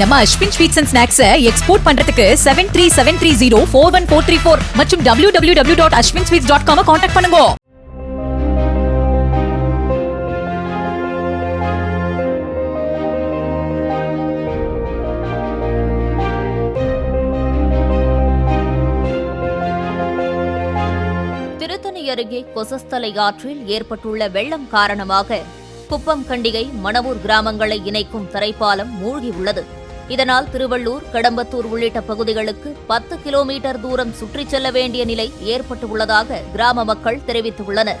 நம்ம Aswin sweets and snacks export பண்றதுக்கு seven three seven three zero four one four three four மற்றும் W W W dot Aswin sweets dot com contact பண்ணுங்க. திருத்தணி அருகே கொசஸ்தலை ஆற்றில் ஏற்பட்டுள்ள வெள்ளம் காரணமாக குப்பம் கண்டிகை மணவூர் கிராமங்களை இணைக்கும் தரைப்பாலம் மூழ்கியுள்ளது இதனால் திருவள்ளூர் கடம்பத்தூர் உள்ளிட்ட பகுதிகளுக்கு பத்து கிலோமீட்டர் தூரம் சுற்றிச் செல்ல வேண்டிய நிலை ஏற்பட்டுள்ளதாக கிராம மக்கள் தெரிவித்துள்ளனர்.